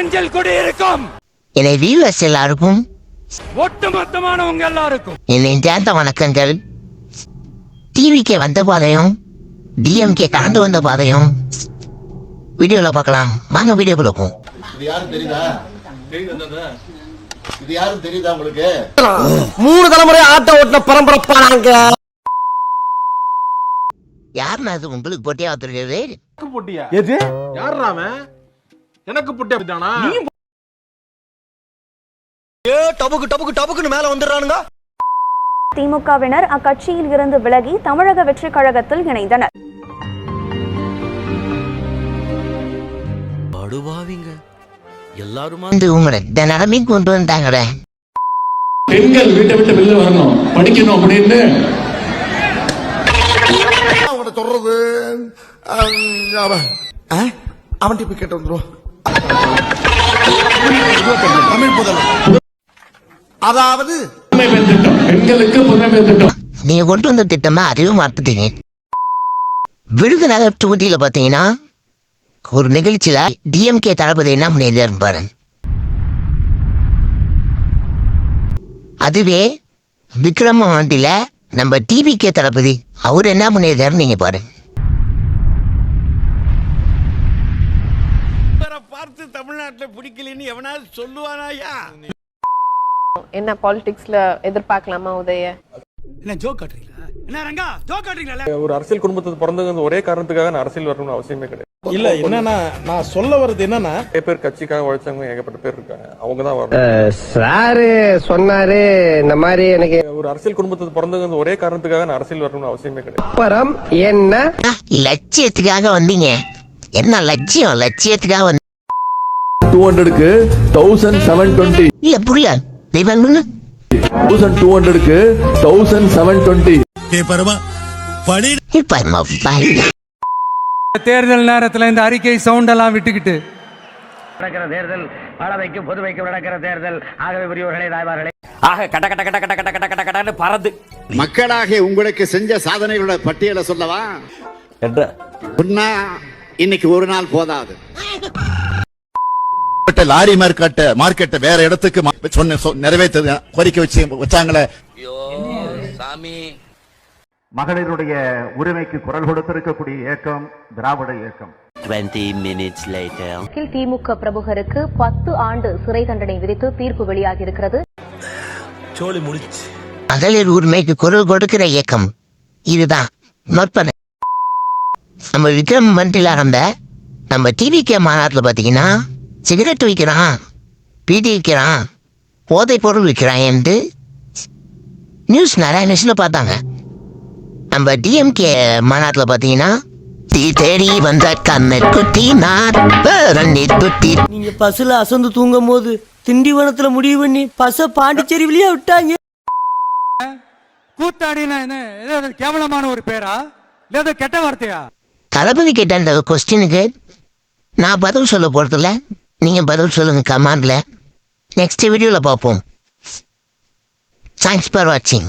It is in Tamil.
நெஞ்சில் குடியிருக்கும் என்னை வியூவர்ஸ் எல்லாருக்கும் ஒட்டுமொத்தமான உங்க எல்லாருக்கும். என்னை சேர்ந்த வணக்கங்கள். டிவிக்கு வந்த பாதையும் டிஎம்கே கடந்து வந்த பாதையும். வீடியோவில் பார்க்கலாம். வாங்க வீடியோ கொடுக்கும் இது யாரும் தெரியுதா? இது யாரும் தெரியுதா உங்களுக்கு? மூணு தலைமுறை ஆட்ட ஓட்டின பரம்பரைப்பானாங்க யாருன்னா அது? உங்களுக்கு போட்டியா தெரியாது எது? யார் அவன்? எனக்கு புட்டி ஏ டபுக்கு டபுக்கு டபுக்குன்னு மேல வந்துடுறானுங்க திமுகவினர் அக்கட்சியில் இருந்து விலகி தமிழக வெற்றிக் கழகத்தில் இணைந்தனர் படுபாவிங்க எல்லாருமா வந்து உங்களை இந்த நிலைமைக்கு கொண்டு வந்தாங்கடே பெண்கள் வீட்டை விட்டு வெளில வரணும் படிக்கணும் அப்படின்னு அவனை சொல்றது அவன் அவன் போய் கேட்டு வந்துருவோம் தமிழ் அதாவது பெண்களுக்கு புதுமை திட்டம் நீங்க கொண்டு வந்த திட்டமா அறிவு மாத்துட்டீங்க விருதுநகர் தொகுதியில பாத்தீங்கன்னா ஒரு நிகழ்ச்சியில டிஎம்கே தளபதி என்ன பண்ணியிருந்தாரு பாரு அதுவே விக்ரம வண்டியில நம்ம டிவிகே தளபதி அவர் என்ன பண்ணியிருந்தாரு நீங்க பாரு தமிழ்நாட்டுல பிடிக்கலன்னு எவனாவது சொல்லுவானாயா? என்ன பாலிடிக்ஸ்ல எதிர்பார்க்கலாமா உதய? என்ன ஜோக் காட்டுறீங்களா? என்ன ரங்கா ஜோக் காட்டுறீங்களா? ஒரு அரசியல் குடும்பத்துக்கு பிறந்தது ஒரே காரணத்துக்காக நான் அரசியல் வரணும்னு அவசியமே கிடையாது. இல்ல என்னன்னா நான் சொல்ல வர்றது என்னன்னா நிறைய பேர் கட்சிக்காக உழைச்சவங்க ஏகப்பட்ட பேர் இருக்காங்க. அவங்க தான் வரணும். சாரு சொன்னாரு இந்த மாதிரி எனக்கு ஒரு அரசியல் குடும்பத்துக்கு பிறந்தது ஒரே காரணத்துக்காக நான் அரசியல் வரணும்னு அவசியமே கிடையாது. அப்புறம் என்ன? லட்சியத்துக்காக வந்தீங்க. என்ன லட்சியம்? லட்சியத்துக்காக வந்து டூ ஹண்ட்ரடுக்கு தௌசண்ட் செவன் டுவெண்ட்டி இல்ல புரியல. தெய்வம் தௌசண்ட் டூ ஹண்ட்ரடுக்கு தௌசண்ட் செவன் டுவெண்ட்டி தேர்தல் நேரத்துல இந்த அறிக்கை சவுண்ட் எல்லாம் விட்டுக்கிட்டு. நடக்கிற தேர்தல் பழமைக்கும் பொதுமைக்கும் நடக்கிற தேர்தல். ஆகவே பெரியவர்களே தாய்மார்களே. ஆக கட்ட கட்ட கட்ட கட்ட கட்ட கட்ட கட்ட கட்டன்னு பறந்து. மக்களாக உங்களுக்கு செஞ்ச சாதனைகளோட பட்டியலை சொல்லவா? இன்னைக்கு ஒரு நாள் போதாது. லாரி மார்க்கெட்ட மார்க்கெட்டை வேற இடத்துக்கு சொன்ன நிறைவேற்ற கோரிக்கை வச்சு வச்சாங்களே. சாமி. மகளிருடைய உரிமைக்கு குரல் கொடுத்திருக்கக்கூடிய இயக்கம் திராவிட இயக்கம். 20 minutes later. திமுக பிரமுகருக்கு பத்து ஆண்டு சிறை தண்டனை விதித்து தீர்ப்பு வெளியாகியிருக்கிறது. சோலி முடிச்சு. மகளிர் உரிமைக்கு குரல் கொடுக்கிற இயக்கம் இதுதான் நோட் நம்ம விக்ரம் மண்டில இருந்த நம்ம டிவிகே மாநாட்டில் பார்த்தீங்கன்னா சிகரெட் விற்கிறான் பீடி விற்கிறான் போதைப் பொருள் விற்கிறான் என்று நியூஸ் நிறைய நியூஸ்ல பார்த்தாங்க. நம்ம டிஎம்கே மாநாட்டில் பார்த்தீங்கன்னா தீ தேடி வந்த கண்ணை குத்தி நார் குத்தி நீங்க பஸ்ல அசந்து தூங்கும் போது திண்டிவனத்துல முடிவு பண்ணி பச பாண்டிச்சேரி வழியா விட்டாங்க. கூத்தாடினா என்ன? ஏதோ கேவலமான ஒரு பேரா? ஏதோ கெட்ட வார்த்தையா? தளபதி கேட்ட அந்த கொஸ்டினுக்கு நான் பதில் சொல்ல போகிறதில்ல நீங்கள் பதில் சொல்லுங்கள் கமாண்டில் நெக்ஸ்ட் வீடியோவில் பார்ப்போம் தேங்க்ஸ் ஃபார் வாட்சிங்